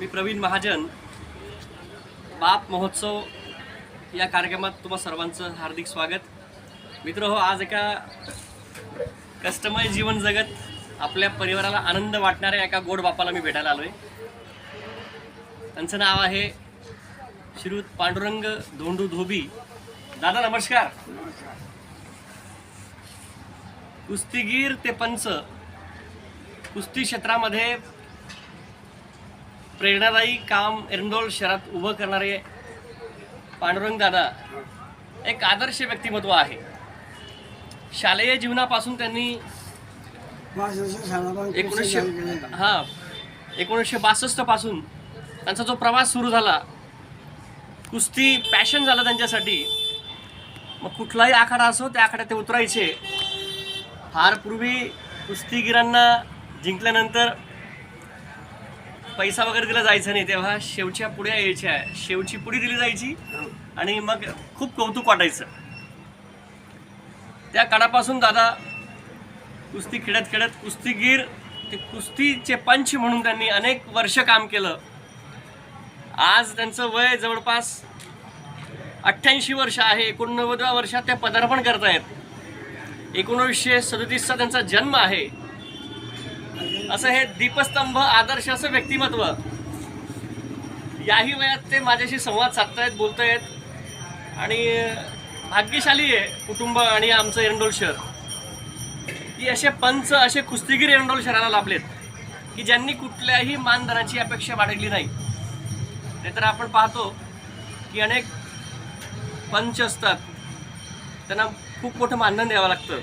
मी प्रवीण महाजन. बाप महोत्सव या कार्यक्रमात तुम्हा सर्वांचं हार्दिक स्वागत. मित्र हो आज एका कष्टमय जीवन जगत आपल्या परिवाराला आनंद वाटणाऱ्या एका गोड बापाला मी भेटायला आलो आहे त्यांचं नाव आहे श्रीयुत पांडुरंग धोंडू धोबी. दादा नमस्कार. कुस्तीगीर ते पंच. कुस्ती क्षेत्रामध्ये प्रेरणादायी काम एरंडोल शहरात उभं करणारे पांडुरंग दादा एक आदर्श व्यक्तिमत्व आहे. शालेय जीवनापासून त्यांनी एकोणीसशे हा एकोणीसशे बासष्टपासून त्यांचा जो प्रवास सुरू झाला कुस्ती पॅशन झालं त्यांच्यासाठी. मग कुठलाही आखाडा असो त्या आखाड्यात ते उतरायचे. फार पूर्वी कुस्तीगिरांना जिंकल्यानंतर पैसा वगैरे दिला जायचा नाही तेव्हा शेवच्या पुढ्या यायच्या. शेवची पुडी दिली जायची आणि मग खूप कौतुक वाटायचं. त्या काळापासून दादा कुस्ती खेळत खेळत कुस्तीगीर ते कुस्तीचे पंच म्हणून त्यांनी अनेक वर्ष काम केलं. आज त्यांचं वय जवळपास अठ्ठ्याऐंशी वर्ष आहे एकोणनव्वदव्या वर्षात ते पदार्पण करतायत. एकोणीसशे सदतीसचा त्यांचा जन्म आहे. असं हे दीपस्तंभ आदर्श असं व्यक्तिमत्व. याही वयात ते माझ्याशी संवाद साधतायत बोलतायत. आणि भाग्यशाली आहे कुटुंब आणि आमचं एरंडोल शहर. की असे पंच असे कुस्तीगीर एरंडोल शहराला लाभलेत की ज्यांनी कुठल्याही मानधनाची अपेक्षा बाळगली नाही. ते तर आपण पाहतो की अनेक पंच असतात. त्यांना खूप मोठं मानधन द्यावं लागतं.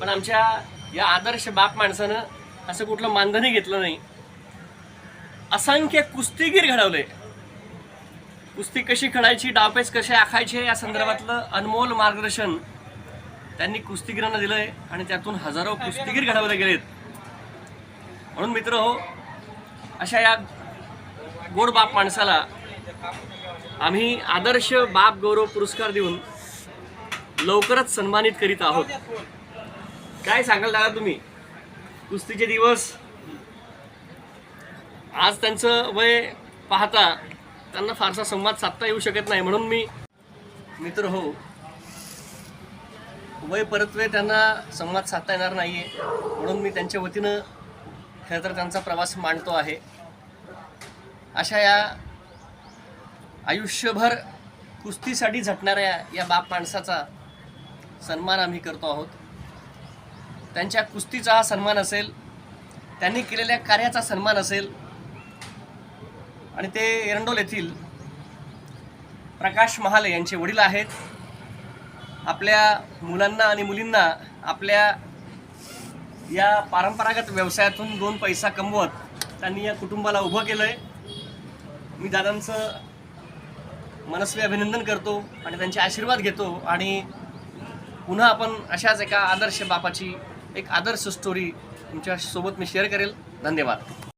पण आमच्या या आदर्श बाप माणसानं असं कुठलं मानधनही घेतलं नाही. असंख्य कुस्तीगीर घडवले. कुस्ती कशी खेळायची डावपेच कसे आखायचे या संदर्भातलं अनमोल मार्गदर्शन त्यांनी कुस्तीगिरांना दिलंय आणि त्यातून हजारो कुस्तीगीर घडवले गेलेत. म्हणून मित्र हो अशा या गोड बाप माणसाला आम्ही आदर्श बाप गौरव पुरस्कार देऊन लवकरच सन्मानित करीत आहोत. काय सांगाल दादा तुम्ही? कुस्तीचे दिवस. आज त्यांचं वय पाहता त्यांना फारसा संवाद साधता येऊ शकत नाही. म्हणून मी मित्र हो वय परत्वे त्यांना संवाद साधता येणार नाही आहे म्हणून मी त्यांच्या वतीनं खरं तर त्यांचा प्रवास मांडतो आहे. अशा या आयुष्यभर कुस्तीसाठी झटणाऱ्या या बाप माणसाचा सन्मान आम्ही करतो आहोत. त्यांच्या कुस्तीचा हा सन्मान असेल त्यांनी केलेल्या कार्याचा सन्मान असेल आणि ते एरंडोल येथील प्रकाश महाले यांचे वडील आहेत. आपल्या मुलांना आणि मुलींना आपल्या या परंपरागत व्यवसायातून दोन पैसा कमवत त्यांनी या कुटुंबाला उभं केलं आहे मी दादांचं मनस्वी अभिनंदन करतो आणि त्यांचे आशीर्वाद घेतो आणि पुन्हा आपण अशाच एका आदर्श बापाची एक आदर्श स्टोरी तुमच्यासोबत मी शेअर करेल. धन्यवाद.